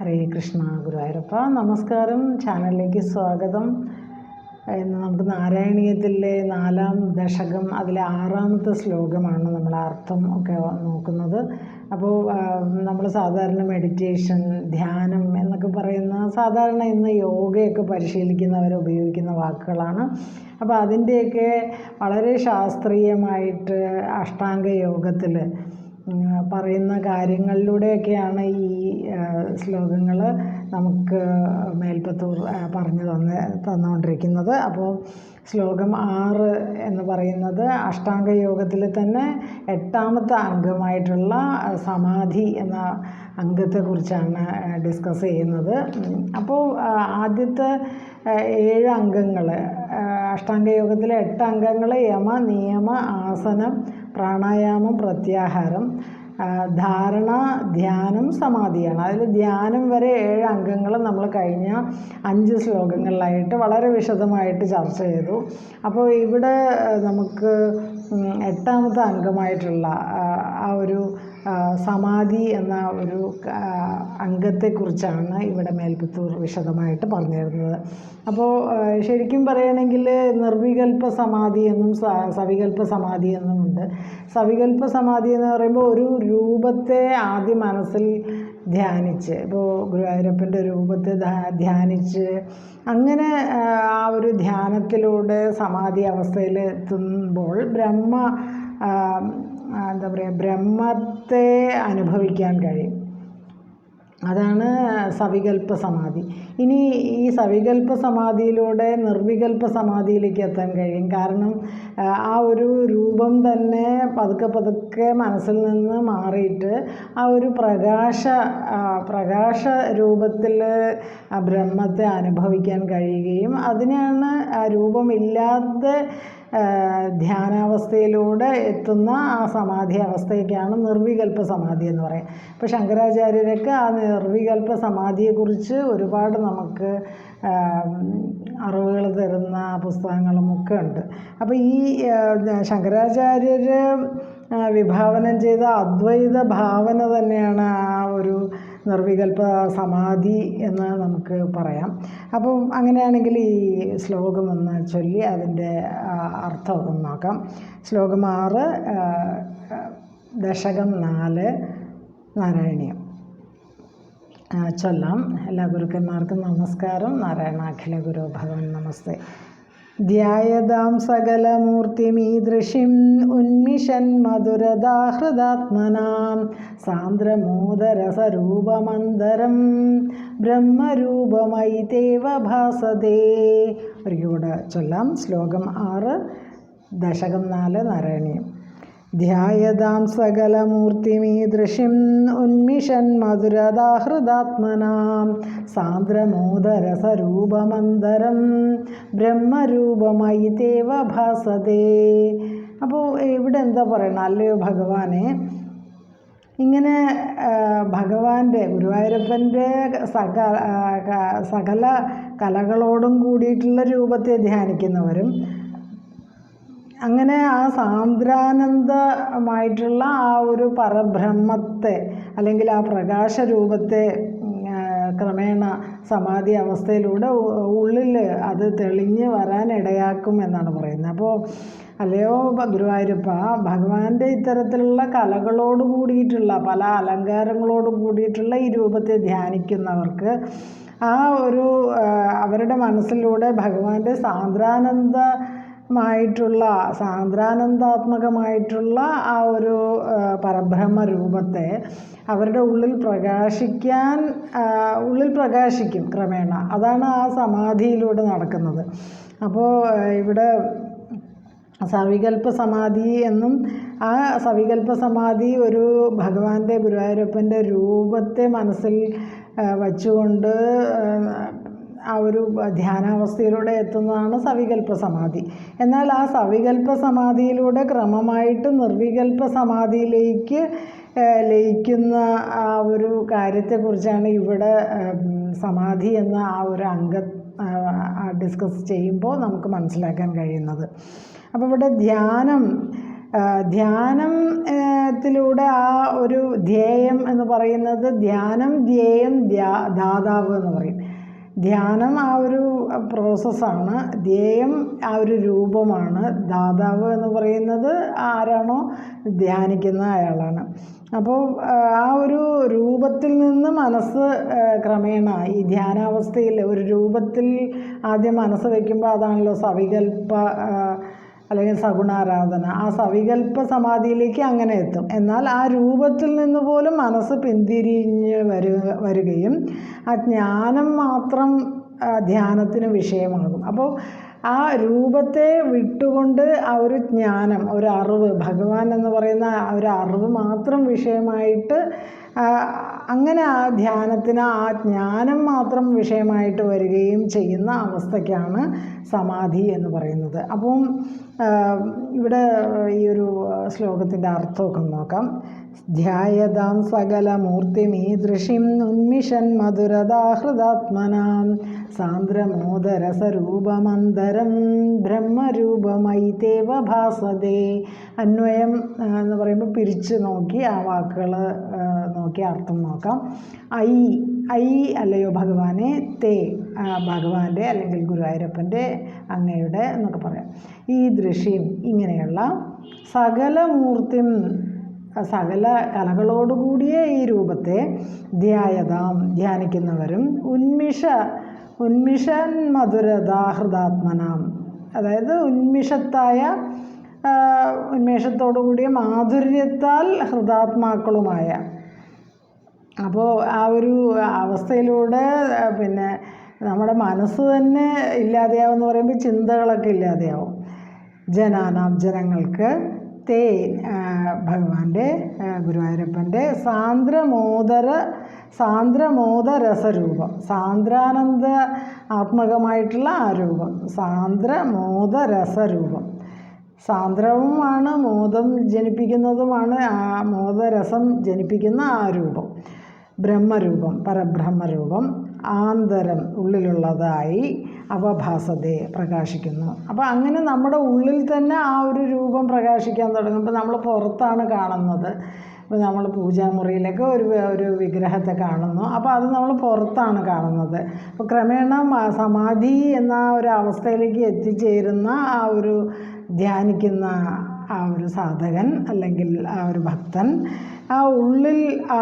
ഹരേ കൃഷ്ണ ഗുരുവായൂരപ്പ. നമസ്കാരം. ചാനലിലേക്ക് സ്വാഗതം. ഇന്ന് നമുക്ക് നാരായണീയത്തിലെ നാലാം ദശകം അതിലെ ആറാമത്തെ ശ്ലോകമാണ് നമ്മൾ അർത്ഥം ഒക്കെ നോക്കുന്നത്. അപ്പോൾ നമ്മൾ സാധാരണ മെഡിറ്റേഷൻ ധ്യാനം എന്നൊക്കെ പറയുന്ന സാധാരണ ഇന്ന് യോഗയൊക്കെ പരിശീലിക്കുന്നവർ ഉപയോഗിക്കുന്ന വാക്കുകളാണ്. അപ്പോൾ അതിന്റെയൊക്കെ വളരെ ശാസ്ത്രീയമായിട്ട് അഷ്ടാംഗ യോഗത്തിൽ പറയുന്ന കാര്യങ്ങളിലൂടെയൊക്കെയാണ് ഈ ശ്ലോകങ്ങൾ നമുക്ക് മേൽപ്പത്തൂർ പറഞ്ഞു തന്ന് തന്നുകൊണ്ടിരിക്കുന്നത്. അപ്പോൾ ശ്ലോകം ആറ് എന്ന് പറയുന്നത് അഷ്ടാംഗ യോഗത്തിൽ തന്നെ എട്ടാമത്തെ അംഗമായിട്ടുള്ള സമാധി എന്ന അംഗത്തെക്കുറിച്ചാണ് ഡിസ്കസ് ചെയ്യുന്നത്. അപ്പോൾ ആദ്യത്തെ ഏഴ് അംഗങ്ങൾ അഷ്ടാംഗ യോഗത്തിലെ എട്ട് അംഗങ്ങൾ യമ നിയമ ആസനം പ്രാണായാമം പ്രത്യാഹാരം ധാരണ ധ്യാനം സമാധിയാണ്. അതിൽ ധ്യാനം വരെ ഏഴ് അംഗങ്ങൾ നമ്മൾ കഴിഞ്ഞ അഞ്ച് ശ്ലോകങ്ങളിലായിട്ട് വളരെ വിശദമായിട്ട് ചർച്ച ചെയ്തു. അപ്പോൾ ഇവിടെ നമുക്ക് എട്ടാമത്തെ അംഗമായിട്ടുള്ള ആ ഒരു സമാധി എന്ന ഒരു അംഗത്തെക്കുറിച്ചാണ് ഇവിടെ മേൽപ്പത്തൂർ വിശദമായിട്ട് പറഞ്ഞു തരുന്നത് അപ്പോൾ ശരിക്കും പറയുകയാണെങ്കിൽ നിർവികൽപ്പ സമാധി എന്നും സവികൽപ്പ സമാധി എന്നും ഉണ്ട്. സവികൽപ്പ സമാധി എന്ന് പറയുമ്പോൾ ഒരു രൂപത്തെ ആദ്യം മനസ്സിൽ ധ്യാനിച്ച് ഇപ്പോൾ ഗുരുവായൂരപ്പന്റെ രൂപത്തെ ധ്യാനിച്ച് അങ്ങനെ ആ ഒരു ധ്യാനത്തിലൂടെ സമാധി അവസ്ഥയിൽ എത്തുമ്പോൾ ബ്രഹ്മ എന്താ പറയുക ബ്രഹ്മത്തെ അനുഭവിക്കാൻ കഴിയും. അതാണ് സവികൽപ്പ സമാധി ഇനി ഈ സവികൽപ്പ സമാധിയിലൂടെ നിർവികൽപ്പ സമാധിയിലേക്ക് എത്താൻ കഴിയും. കാരണം ആ ഒരു രൂപം തന്നെ പതുക്കെ പതുക്കെ മനസ്സിൽ നിന്ന് മാറിയിട്ട് ആ ഒരു പ്രകാശ പ്രകാശ രൂപത്തിൽ ബ്രഹ്മത്തെ അനുഭവിക്കാൻ കഴിയുകയും അതിനാണ് ആ രൂപമില്ലാതെ ധ്യാനാവസ്ഥയിലൂടെ എത്തുന്ന ആ സമാധി അവസ്ഥയ്ക്കാണ് നിർവികൽപ്പ സമാധി എന്ന് പറയുക അപ്പോൾ ശങ്കരാചാര്യരൊക്കെ ആ നിർവികൽപ്പ സമാധിയെക്കുറിച്ച് ഒരുപാട് നമുക്ക് അറിവുകൾ തരുന്ന പുസ്തകങ്ങളും ഒക്കെ ഉണ്ട്. അപ്പോൾ ഈ ശങ്കരാചാര്യർ വിഭാവനം ചെയ്ത അദ്വൈത ഭാവന തന്നെയാണ് ആ ഒരു നിർവികൽപ്പ സമാധി എന്ന് നമുക്ക് പറയാം. അപ്പം അങ്ങനെയാണെങ്കിൽ ഈ ശ്ലോകം ഒന്ന് ചൊല്ലി അതിന്റെ അർത്ഥം ഒന്ന് നോക്കാം. ശ്ലോകം ആറ് ദശകം നാല് നാരായണീയം. ചൊല്ലാം. എല്ലാ ഗുരുക്കന്മാർക്കും നമസ്കാരം. നാരായണാഖില ഗുരു ഭഗവൻ നമസ്തേ. ധ്യായതാം സകലമൂർത്തിമീദൃശിം ഉന്മിഷൻ മധുരദാഹൃദാത്മനാം സാന്ദ്രമോദരസരൂപമന്തരം ബ്രഹ്മരൂപമൈ ദേവഭാസദേ ഒരു കൂടെ ചൊല്ലാം ശ്ലോകം ആറ് ദശകം നാല് നാരായണീയം. ധ്യായതാം സകലമൂർത്തിമീദൃശിം ഉന്മിഷൻ മധുരദാഹൃദാത്മനാം. സാന്ദ്രമോദരസരൂപമന്തരം ബ്രഹ്മരൂപമയി ദേവ ഭാസതേ അപ്പോൾ ഇവിടെ എന്താ പറയണം? അല്ലയോ ഭഗവാനെ ഇങ്ങനെ ഭഗവാന്റെ ഗുരുവായൂരപ്പന്റെ സക സകല കലകളോടും കൂടിയിട്ടുള്ള രൂപത്തെ ധ്യാനിക്കുന്നവരും അങ്ങനെ ആ സാന്ദ്രാനന്ദമായിട്ടുള്ള ആ ഒരു പരബ്രഹ്മത്തെ അല്ലെങ്കിൽ ആ പ്രകാശ രൂപത്തെ ക്രമേണ സമാധി അവസ്ഥയിലൂടെ ഉള്ളിൽ അത് തെളിഞ്ഞ് വരാനിടയാക്കും എന്നാണ് പറയുന്നത്. അപ്പോൾ അല്ലയോ ഗുരുവായൂരപ്പ ഭഗവാന്റെ ഇത്തരത്തിലുള്ള കലകളോട് കൂടിയിട്ടുള്ള പല അലങ്കാരങ്ങളോട് കൂടിയിട്ടുള്ള ഈ രൂപത്തെ ധ്യാനിക്കുന്നവർക്ക് ആ ഒരു അവരുടെ മനസ്സിലൂടെ ഭഗവാന്റെ സാന്ദ്രാനന്ദ മായിട്ടുള്ള സാന്ദ്രാനന്ദാത്മകമായിട്ടുള്ള ആ ഒരു പരബ്രഹ്മ രൂപത്തെ അവരുടെ ഉള്ളിൽ പ്രകാശിക്കാൻ ഉള്ളിൽ പ്രകാശിക്കും ക്രമേണ. അതാണ് ആ സമാധിയിലൂടെ നടക്കുന്നത്. അപ്പോൾ ഇവിടെ സവികൽപ്പ സമാധി എന്നും ആ സവികൽപ്പ സമാധി ഒരു ഭഗവാന്റെ ഗുരുവായൂരപ്പന്റെ രൂപത്തെ മനസ്സിൽ വച്ചുകൊണ്ട് ആ ഒരു ധ്യാനാവസ്ഥയിലൂടെ എത്തുന്നതാണ് സവികൽപ്പ സമാധി. എന്നാൽ ആ സവികൽപ്പ സമാധിയിലൂടെ ക്രമമായിട്ട് നിർവികൽപ്പ സമാധിയിലേക്ക് ലയിക്കുന്ന ആ ഒരു കാര്യത്തെക്കുറിച്ചാണ് ഇവിടെ സമാധി എന്ന ആ ഒരു അംഗ ഡിസ്കസ് ചെയ്യുമ്പോൾ നമുക്ക് മനസ്സിലാക്കാൻ കഴിയുന്നത്. അപ്പോൾ ഇവിടെ ധ്യാനം ധ്യാനത്തിലൂടെ ആ ഒരു ധ്യേയം എന്ന് പറയുന്നത് ധ്യാനം ധ്യേയം ധ്യാ ദാതാവ് എന്ന് പറയും. ധ്യാനം ആ ഒരു പ്രോസസ്സാണ് ധ്യേയം ആ ഒരു രൂപമാണ്. ദാതാവ് എന്ന് പറയുന്നത് ആരാണോ? ധ്യാനിക്കുന്ന അയാളാണ്. അപ്പോൾ ആ ഒരു രൂപത്തിൽ നിന്ന് മനസ്സ് ക്രമേണ ഈ ധ്യാനാവസ്ഥയിൽ ഒരു രൂപത്തിൽ ആദ്യം മനസ്സ് വയ്ക്കുമ്പോൾ അതാണല്ലോ സവികൽപ്പ ആ, അല്ലെങ്കിൽ സഗുണാരാധന ആ സവികൽപ്പ സമാധിയിലേക്ക് അങ്ങനെ എത്തും. എന്നാൽ ആ രൂപത്തിൽ നിന്ന് പോലും മനസ്സ് പിന്തിരിഞ്ഞ് വരിക വരികയും ആ ജ്ഞാനം മാത്രം ധ്യാനത്തിന് വിഷയമാകും. അപ്പോൾ ആ രൂപത്തെ വിട്ടുകൊണ്ട് ആ ഒരു ജ്ഞാനം ഒരു അറിവ് ഭഗവാൻ എന്ന് പറയുന്ന ആ ഒരു അറിവ് മാത്രം വിഷയമായിട്ട് അങ്ങനെ ആ ധ്യാനത്തിന് ആ ജ്ഞാനം മാത്രം വിഷയമായിട്ട് വരികയും ചെയ്യുന്ന അവസ്ഥയ്ക്കാണ് സമാധി എന്ന് പറയുന്നത്. അപ്പം ഇവിടെ ഈ ഒരു ശ്ലോകത്തിന്റെ അർത്ഥമൊക്കെ നോക്കാം. ധ്യായതാം സകലമൂർത്തിമീദൃശിം ഉന്മിഷൻ മധുരദാഹൃദാത്മനാം സാന്ദ്രമോദരസരൂപമന്തരം ബ്രഹ്മരൂപമൈ തേവ ഭാസതേ. അന്വയം എന്ന് പറയുമ്പോൾ പിരിച്ചു നോക്കി ആ വാക്കുകൾ നോക്കി അർത്ഥം നോക്കാം. ഐ ഐ അല്ലയോ ഭഗവാനെ തേ ഭഗവാന്റെ അല്ലെങ്കിൽ ഗുരുവായൂരപ്പന്റെ അങ്ങയുടെ എന്നൊക്കെ പറയാം. ഈ ദൃശ്യം ഇങ്ങനെയുള്ള സകല മൂർത്തിം സകല കലകളോടുകൂടിയ ഈ രൂപത്തെ ധ്യായതാം ധ്യാനിക്കുന്നവരും ഉന്മിഷ ഉന്മിഷൻ മധുരദാഹൃദാത്മനാം അതായത് ഉന്മിഷത്തായ ഉന്മേഷത്തോടുകൂടിയ ഉന്മേഷത്തോടു കൂടിയ മാധുര്യത്താൽ ഹൃദാത്മാക്കളുമായ അപ്പോൾ ആ ഒരു അവസ്ഥയിലൂടെ പിന്നെ നമ്മുടെ മനസ്സ് തന്നെ ഇല്ലാതെയാവും എന്ന് പറയുമ്പോൾ ചിന്തകളൊക്കെ ഇല്ലാതെയാവും. ജനാനാം ജനങ്ങൾക്ക് തേൻ ഭഗവാന്റെ ഗുരുവായൂരപ്പന്റെ സാന്ദ്രമോദര സാന്ദ്രമോദരസരൂപം സാന്ദ്രാനന്ദ ആത്മകമായിട്ടുള്ള ആ രൂപം സാന്ദ്രമോദരസരൂപം. സാന്ദ്രവുമാണ് മോദം ജനിപ്പിക്കുന്നതുമാണ് ആ മോദരസം ജനിപ്പിക്കുന്ന ആ രൂപം. ബ്രഹ്മരൂപം പരബ്രഹ്മരൂപം ആന്തരം ഉള്ളിലുള്ളതായി അവഭാസതയെ പ്രകാശിക്കുന്നു. അപ്പോൾ അങ്ങനെ നമ്മുടെ ഉള്ളിൽ തന്നെ ആ ഒരു രൂപം പ്രകാശിക്കാൻ തുടങ്ങുമ്പോൾ നമ്മൾ പുറത്താണ് കാണുന്നത്. ഇപ്പോൾ നമ്മൾ പൂജാമുറിയിലൊക്കെ ഒരു ഒരു വിഗ്രഹത്തെ കാണുന്നു. അപ്പോൾ അത് നമ്മൾ പുറത്താണ് കാണുന്നത്. അപ്പോൾ ക്രമേണ സമാധി എന്ന ഒരു അവസ്ഥയിലേക്ക് എത്തിച്ചേരുന്ന ആ ഒരു ധ്യാനിക്കുന്ന ആ ഒരു സാധകൻ അല്ലെങ്കിൽ ആ ഒരു ഭക്തൻ ആ ഉള്ളിൽ ആ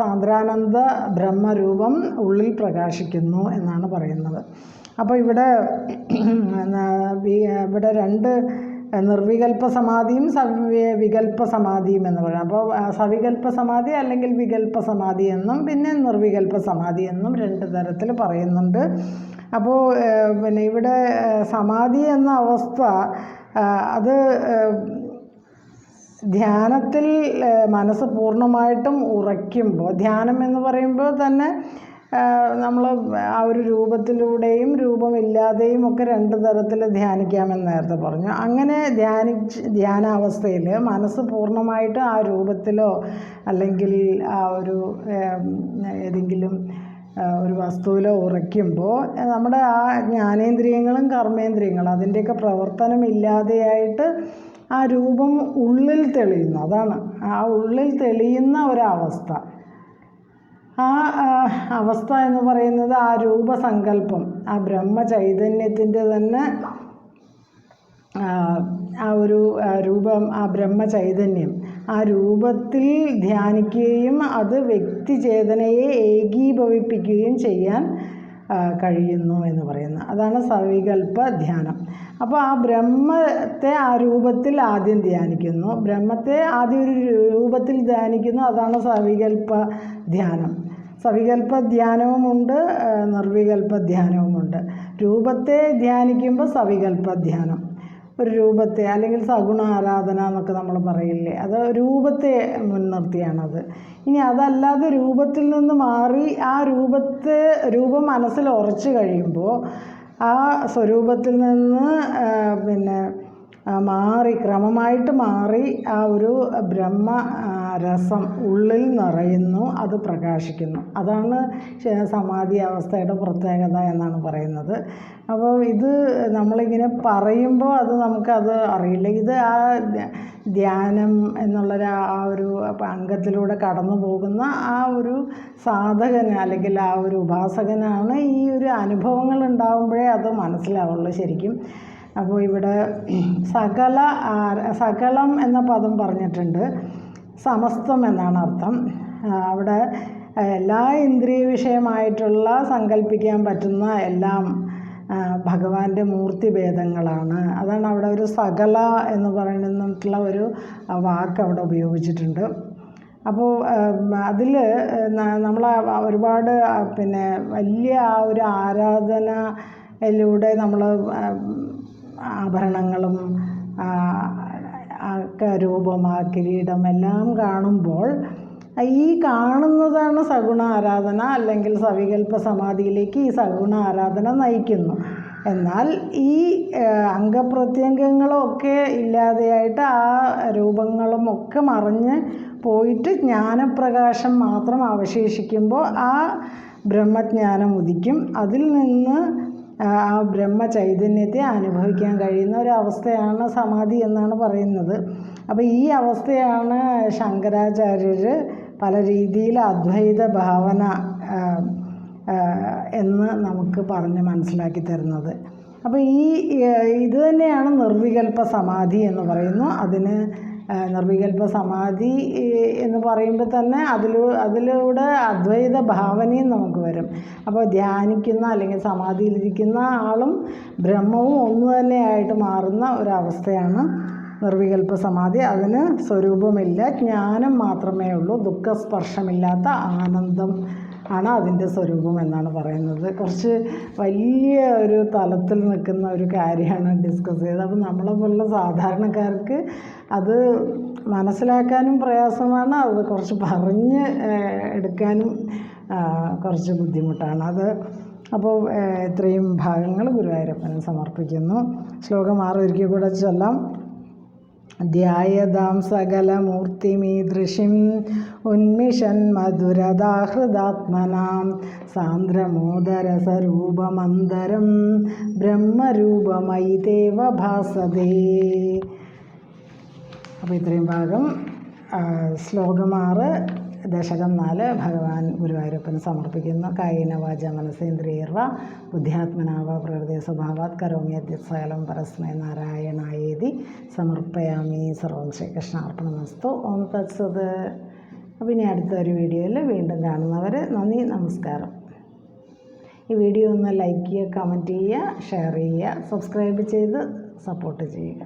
സാന്ദ്രാനന്ദ ബ്രഹ്മരൂപം ഉള്ളിൽ പ്രകാശിക്കുന്നു എന്നാണ് പറയുന്നത്. അപ്പോൾ ഇവിടെ ഇവിടെ രണ്ട് നിർവികൽപ്പ സമാധിയും സവി വികൽപ്പ സമാധിയും എന്ന് പറയാം. അപ്പോൾ സവികൽപ്പ സമാധി അല്ലെങ്കിൽ വികൽപ്പ സമാധി എന്നും പിന്നെ നിർവികൽപ്പ സമാധി എന്നും രണ്ട് തരത്തിൽ പറയുന്നുണ്ട്. അപ്പോൾ പിന്നെ ഇവിടെ സമാധി എന്ന അവസ്ഥ അത് ധ്യാനത്തിൽ മനസ്സ് പൂർണമായിട്ടും ഉറയ്ക്കുമ്പോൾ ധ്യാനം എന്ന് പറയുമ്പോൾ തന്നെ നമ്മൾ ആ ഒരു രൂപത്തിലൂടെയും രൂപമില്ലാതെയും ഒക്കെ രണ്ട് തരത്തിൽ ധ്യാനിക്കാമെന്ന് നേരത്തെ പറഞ്ഞു. അങ്ങനെ ധ്യാനിച്ച് ധ്യാനാവസ്ഥയിൽ മനസ്സ് പൂർണമായിട്ട് ആ രൂപത്തിലോ അല്ലെങ്കിൽ ആ ഒരു ഏതെങ്കിലും ഒരു വസ്തുവിലോ ഉറയ്ക്കുമ്പോൾ നമ്മുടെ ആ ജ്ഞാനേന്ദ്രിയങ്ങളും കർമ്മേന്ദ്രിയങ്ങളും അതിന്റെയൊക്കെ പ്രവർത്തനം ഇല്ലാതെയായിട്ട് ആ രൂപം ഉള്ളിൽ തെളിയുന്നു. അതാണ്. ആ ഉള്ളിൽ തെളിയുന്ന ഒരവസ്ഥ. ആ അവസ്ഥ എന്ന് പറയുന്നത് ആ രൂപസങ്കല്പം ആ ബ്രഹ്മചൈതന്യത്തിന്റെ തന്നെ ആ, ഒരു രൂപം ആ ബ്രഹ്മചൈതന്യം. ആ രൂപത്തിൽ ധ്യാനിക്കുകയും അത് വ്യക്തിചേതനയെ ഏകീഭവിപ്പിക്കുകയും ചെയ്യാൻ കഴിയുന്നു എന്ന് പറയുന്നു. അതാണ് സവികല്പ ധ്യാനം. അപ്പോൾ ആ ബ്രഹ്മത്തെ ആ രൂപത്തിൽ ആദ്യം ധ്യാനിക്കുന്നു. ബ്രഹ്മത്തെ ആദ്യം ഒരു രൂപത്തിൽ ധ്യാനിക്കുന്നു. അതാണ് സവികൽപ്പ ധ്യാനം. സവികൽപ്പ ധ്യാനവുമുണ്ട് നിർവികൽപ്പ ധ്യാനവുമുണ്ട്. രൂപത്തെ ധ്യാനിക്കുമ്പോൾ സവികൽപ്പ ധ്യാനം. ഒരു രൂപത്തെ അല്ലെങ്കിൽ സഗുണ ആരാധന എന്നൊക്കെ നമ്മൾ പറയില്ലേ അത് രൂപത്തെ മുൻനിർത്തിയാണത് ഇനി അതല്ലാതെ രൂപത്തിൽ നിന്ന് മാറി ആ രൂപത്തെ രൂപം മനസ്സിൽ ഉറച്ചു കഴിയുമ്പോൾ ആ സ്വരൂപത്തിൽ നിന്ന് പിന്നെ മാറി ക്രമമായിട്ട് മാറി ആ ഒരു ബ്രഹ്മ രസം ഉള്ളിൽ നിറയുന്നു അത് പ്രകാശിക്കുന്നു. അതാണ് സമാധി അവസ്ഥയുടെ പ്രത്യേകത എന്നാണ് പറയുന്നത്. അപ്പോൾ ഇത് നമ്മളിങ്ങനെ പറയുമ്പോൾ അത് നമുക്കത് അറിയില്ല. ഇത് ആ ധ്യാനം എന്നുള്ളൊരു ആ ഒരു അംഗത്തിലൂടെ കടന്നു പോകുന്ന ആ ഒരു സാധകന് അല്ലെങ്കിൽ ആ ഒരു ഉപാസകനാണ് ഈ ഒരു അനുഭവങ്ങൾ ഉണ്ടാകുമ്പോഴേ അത് മനസ്സിലാവുള്ളൂ ശരിക്കും. അപ്പോൾ ഇവിടെ സകല സകലം എന്ന പദം പറഞ്ഞിട്ടുണ്ട്. സമസ്തം എന്നാണ് അർത്ഥം. അവിടെ എല്ലാ ഇന്ദ്രിയ വിഷയമായിട്ടുള്ള സങ്കല്പിക്കാൻ പറ്റുന്ന എല്ലാം ഭഗവാന്റെ മൂർത്തി ഭേദങ്ങളാണ്. അതാണ് അവിടെ ഒരു സകല എന്ന് പറയുന്നിട്ടുള്ള ഒരു വാക്ക് അവിടെ ഉപയോഗിച്ചിട്ടുണ്ട്. അപ്പോൾ അതിൽ നമ്മൾ ഒരുപാട് പിന്നെ വലിയ ആ ഒരു ആരാധനയിലൂടെ നമ്മൾ ആഭരണങ്ങളും രൂപം ആ കിരീടം എല്ലാം കാണുമ്പോൾ ഈ കാണുന്നതാണ് സഗുണ ആരാധന അല്ലെങ്കിൽ സവികൽപ്പ സമാധിയിലേക്ക് ഈ സഗുണ ആരാധന നയിക്കുന്നു. എന്നാൽ ഈ അംഗപ്രത്യംഗങ്ങളൊക്കെ ഇല്ലാതെയായിട്ട് ആ രൂപങ്ങളും ഒക്കെ മറിഞ്ഞ് പോയിട്ട് ജ്ഞാനപ്രകാശം മാത്രം അവശേഷിക്കുമ്പോൾ ആ ബ്രഹ്മജ്ഞാനം ഉദിക്കും. അതിൽ നിന്ന് ആ ബ്രഹ്മചൈതന്യത്തെ അനുഭവിക്കാൻ കഴിയുന്ന ഒരവസ്ഥയാണ് സമാധി എന്നാണ് പറയുന്നത്. അപ്പോൾ ഈ അവസ്ഥയാണ് ശങ്കരാചാര്യർ പല രീതിയിൽ അദ്വൈത ഭാവന എന്ന് നമുക്ക് പറഞ്ഞ് മനസ്സിലാക്കി തരുന്നത്. അപ്പോൾ ഈ ഇത് തന്നെയാണ് നിർവികൽപ്പ സമാധി എന്ന് പറയുന്നു. അതിന് നിർവികൽപ്പ സമാധി എന്ന് പറയുമ്പോൾ തന്നെ അതിലൂ അതിലൂടെ അദ്വൈത ഭാവനയും നമുക്ക് വരും. അപ്പോൾ ധ്യാനിക്കുന്ന അല്ലെങ്കിൽ സമാധിയിലിരിക്കുന്ന ആളും ബ്രഹ്മവും ഒന്ന് തന്നെയായിട്ട് മാറുന്ന ഒരവസ്ഥയാണ് നിർവികൽപ്പ സമാധി. അതിന് സ്വരൂപമില്ല ജ്ഞാനം മാത്രമേ ഉള്ളൂ ദുഃഖസ്പർശമില്ലാത്ത ആനന്ദം. ആണ് അതിന്റെ സ്വരൂപം എന്നാണ് പറയുന്നത്. കുറച്ച് വലിയ ഒരു തലത്തിൽ നിൽക്കുന്ന ഒരു കാര്യമാണ് ഡിസ്കസ് ചെയ്തത്. അപ്പോൾ നമ്മളെ പോലുള്ള സാധാരണക്കാർക്ക് അത് മനസ്സിലാക്കാനും പ്രയാസമാണ്. അത് കുറച്ച് പറഞ്ഞ് എടുക്കാനും കുറച്ച് ബുദ്ധിമുട്ടാണ്. അത് അപ്പോൾ ഇത്രയും ഭാഗങ്ങൾ ഗുരുവായൂരപ്പന് സമർപ്പിക്കുന്നു. ശ്ലോകം ആറ് ഒരിക്കൽ കൂടെ ചൊല്ലാം. ധ്യായതാം സകലമൂർത്തിമീദൃശിം ഉന്മിഷൻ മധുരദാഹൃദാത്മനാം സാന്ദ്രമോദരസരൂപമന്തരം ബ്രഹ്മരൂപമയി ദേവ ഭാസതേ അപ്പോൾ ഇത്രയും ഭാഗം ശ്ലോകമാറ് ദശകം നാല് ഭഗവാൻ ഗുരുവായൂരപ്പന് സമർപ്പിക്കുന്നു. കായിന വാച മനസേന്ദ്രിയർവ ബുദ്ധ്യാത്മനാവ പ്രകൃതി സ്വഭാവാത് കരോമി സകലം പരസ്മയ നാരായണായേതി സമർപ്പയാമി. സർവം ശ്രീകൃഷ്ണാർപ്പണമസ്തു. ഓം തത്സത്. അപ്പം ഇനി അടുത്തൊരു വീഡിയോയിൽ വീണ്ടും കാണുന്നവർ നന്ദി നമസ്കാരം. ഈ വീഡിയോ ഒന്ന് ലൈക്ക് ചെയ്യുക കമന്റ് ചെയ്യുക ഷെയർ ചെയ്യുക സബ്സ്ക്രൈബ് ചെയ്ത് സപ്പോർട്ട് ചെയ്യുക.